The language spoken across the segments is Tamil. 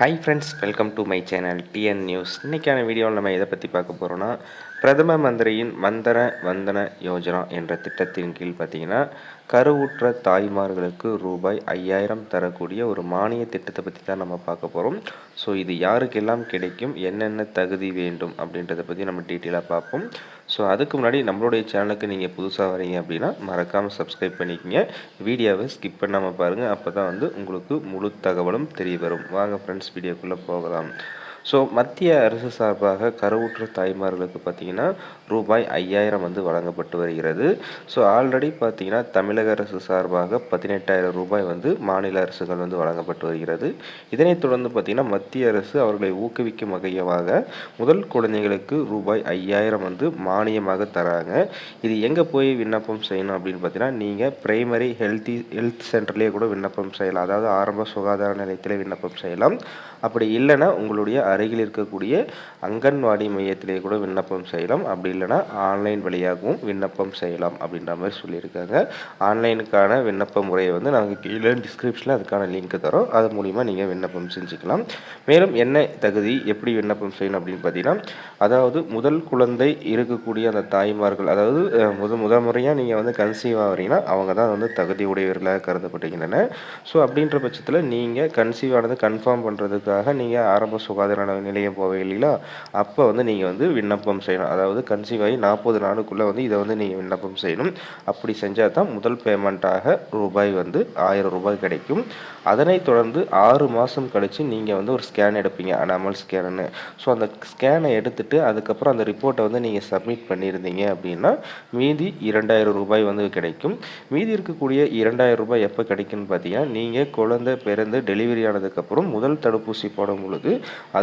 Hi friends welcome to my channel TN news இன்றைக்கான வீடியோவில் நம்ம எதை பற்றி பார்க்க போகிறோன்னா பிரதம மந்திரியின் மந்தர வந்தன யோஜனா என்ற திட்டத்தின் கீழ் பார்த்தீங்கன்னா கருவுற்ற தாய்மார்களுக்கு ரூபாய் ஐயாயிரம் தரக்கூடிய ஒரு மானிய திட்டத்தை பற்றி தான் நம்ம பார்க்க போகிறோம் ஸோ இது யாருக்கெல்லாம் கிடைக்கும்? என்னென்ன தகுதி வேண்டும்? அப்படின்றத பற்றி நம்ம டீட்டெயிலாக பார்ப்போம். ஸோ அதுக்கு முன்னாடி நம்மளுடைய சேனலுக்கு நீங்கள் புதுசாக வரீங்க அப்படின்னா மறக்காமல் சப்ஸ்கிரைப் பண்ணிக்கோங்க. வீடியோவை ஸ்கிப் பண்ணாமல் பாருங்கள் அப்போ தான் வந்து உங்களுக்கு முழு தகவலும் தெரிய வரும். வாங்க ஃப்ரெண்ட்ஸ் வீடியோக்குள்ளே போகலாம். ஸோ மத்திய அரசு சார்பாக கருவுற்ற தாய்மார்களுக்கு பார்த்தீங்கன்னா ரூபாய் ஐயாயிரம் வந்து வழங்கப்பட்டு வருகிறது. ஸோ ஆல்ரெடி பார்த்தீங்கன்னா தமிழக அரசு சார்பாக பதினெட்டாயிரம் ரூபாய் வந்து மாநில அரசுகள் வந்து வழங்கப்பட்டு வருகிறது. இதனைத் தொடர்ந்து பார்த்தீங்கன்னா மத்திய அரசு அவர்களை ஊக்குவிக்கும் வகையாக முதல் குழந்தைகளுக்கு ரூபாய் ஐயாயிரம் வந்து மானியமாக தராங்க. இது எங்கே போய் விண்ணப்பம் செய்யணும் அப்படின்னு பார்த்தீங்கன்னா நீங்கள் பிரைமரி ஹெல்த்தி ஹெல்த் சென்டர்லேயே கூட விண்ணப்பம் செய்யலாம். அதாவது ஆரம்ப சுகாதார நிலையத்தில் விண்ணப்பம் செய்யலாம். அப்படி இல்லைன்னா உங்களுடைய அருகில் இருக்கக்கூடிய அங்கன்வாடி மையத்திலே கூட விண்ணப்பம் செய்யலாம். அப்படி இல்லைன்னா ஆன்லைன் வழியாகவும் விண்ணப்பம் செய்யலாம் அப்படின்ற மாதிரி சொல்லியிருக்காங்க. ஆன்லைனுக்கான விண்ணப்ப முறையை வந்து நாங்கள் கீழே டிஸ்கிரிப்ஷனில் அதுக்கான லிங்க் தரோம். அது மூலிமா நீங்கள் விண்ணப்பம் செஞ்சுக்கலாம். மேலும் என்ன தகுதி எப்படி விண்ணப்பம் செய்யணும் அப்படின்னு பார்த்தீங்கன்னா அதாவது முதல் குழந்தை இருக்கக்கூடிய அந்த தாய்மார்கள் அதாவது முத முதல் முறையாக நீங்கள் வந்து கன்சீவ் ஆகிறீங்கன்னா அவங்க தான் வந்து தகுதி உடையவர்களாக கருதப்படுகின்றன ஸோ அப்படின்ற பட்சத்தில் நீங்கள் கன்சீவ் ஆனது கன்ஃபார்ம் பண்ணுறதுக்காக நீங்கள் ஆரம்ப சுகாதார நிலையம் போவீங்க இல்லைங்களா? அப்போ வந்து நீங்கள் வந்து விண்ணப்பம் செய்யணும். அதாவது கன்சீவ் ஆகி நாற்பது நாளுக்குள்ளே வந்து இதை வந்து நீங்கள் விண்ணப்பம் செய்யணும். அப்படி செஞ்சால் தான் முதல் பேமெண்ட்டாக ரூபாய் வந்து ஆயிரம் ரூபாய் கிடைக்கும். அதனைத் தொடர்ந்து ஆறு மாதம் கழித்து நீங்கள் வந்து ஒரு ஸ்கேன் எடுப்பீங்க அனாமல் ஸ்கேனு ஸோ அந்த ஸ்கேனை எடுத்துகிட்டு அதுக்கப்புறம் அந்த ரிப்போர்ட்டை வந்து நீங்கள் சப்மிட் பண்ணியிருந்தீங்க அப்படின்னா மீதி இரண்டாயிரம் ரூபாய் வந்து கிடைக்கும். மீதி இருக்கக்கூடிய இரண்டாயிரம் ரூபாய் எப்போ கிடைக்கும்னு பார்த்தீங்கன்னா நீங்கள் குழந்தை பிறந்து டெலிவரி ஆனதுக்கப்புறம் முதல் தடுப்பூசி போடும் பொழுது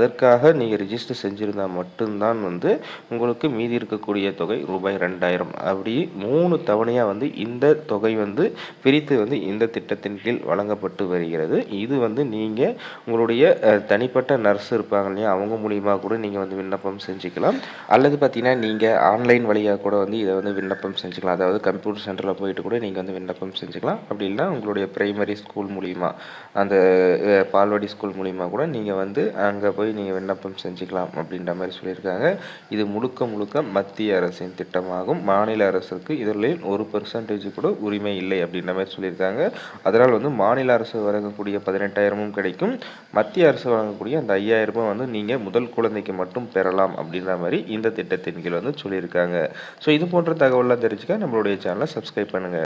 அதற்காக நீங்கள் ரிஜிஸ்டர் செஞ்சுருந்தால் மட்டும்தான் வந்து உங்களுக்கு மீதி இருக்கக்கூடிய தொகை ரூபாய் ரெண்டாயிரம். அப்படி மூணு தவணையாக வந்து இந்த தொகை வந்து பிரித்து வந்து இந்த திட்டத்தின் கீழ் வழங்கப்பட்டு வருகிறது. இது வந்து நீங்கள் உங்களுடைய தனிப்பட்ட நர்ஸ் இருப்பாங்க இல்லையா அவங்க மூலியமாக கூட நீங்கள் வந்து விண்ணப்பம் செஞ்சுக்கலாம். அல்லது பார்த்தீங்கன்னா நீங்கள் ஆன்லைன் வழியாக கூட வந்து இதை வந்து விண்ணப்பம் செஞ்சுக்கலாம். அதாவது கம்ப்யூட்டர் சென்டரில் போயிட்டு கூட நீங்கள் வந்து விண்ணப்பம் செஞ்சுக்கலாம். அப்படி இல்லைனா உங்களுடைய ப்ரைமரி ஸ்கூல் மூலிமா அந்த பால்வாடி ஸ்கூல் மூலிமா கூட நீங்கள் வந்து அங்கே போய் நீங்கள் விண்ணப்பம் செஞ்சுக்கலாம் அப்படின்ற மாதிரி சொல்லியிருக்காங்க. இது முழுக்க முழுக்க மத்திய அரசின் திட்டமாகும். மாநில அரசுக்கு இதில் ஒரு பெர்சன்டேஜ் கூட உரிமை இல்லை அப்படின்ற மாதிரி சொல்லியிருக்காங்க. அதனால் வந்து மாநில அரசு வழங்கக்கூடிய பதினெட்டாயிரமும் கிடைக்கும். மத்திய அரசு வழங்கக்கூடிய அந்த ஐயாயிரமும் வந்து நீங்கள் முதல் குழந்தைக்கு மட்டும் பெறலாம் அப்படின்ற மாதிரி இந்த திட்டத்தின் கீழ் வந்து சொல்லியிருக்காங்க. ஸோ இது போன்ற தகவலாம் தெரிஞ்சுக்க நம்மளுடைய சேனலை சப்ஸ்கிரைப் பண்ணுங்கள்